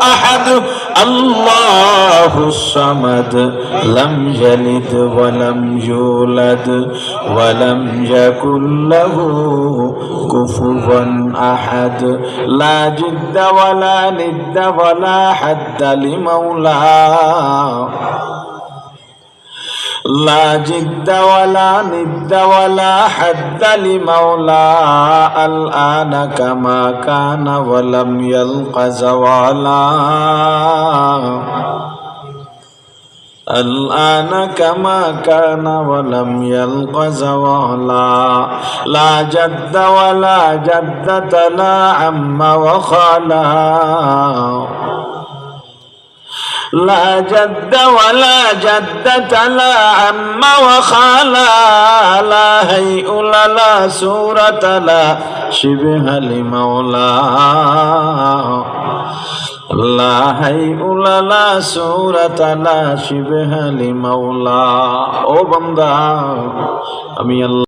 أحد. الله الصمد لم يلد ولم يولد ولم يكن له كفوا أحد. لا جد ولا ند ولا حد لمولاه. لا جد ولا ند ولا حد لمولى الآن كما كان ولم يلق زوالا. الآن كما كان ولم يلق زوالا. لا جد ولا جدة لا عم وخالا. لا جد ولا جدة لا عم وخالا لا هيء لا سورة لا شبه لمولاه لا هيء لا سورة لا شبه لمولاه ও বান্দা আমি আল্লাহ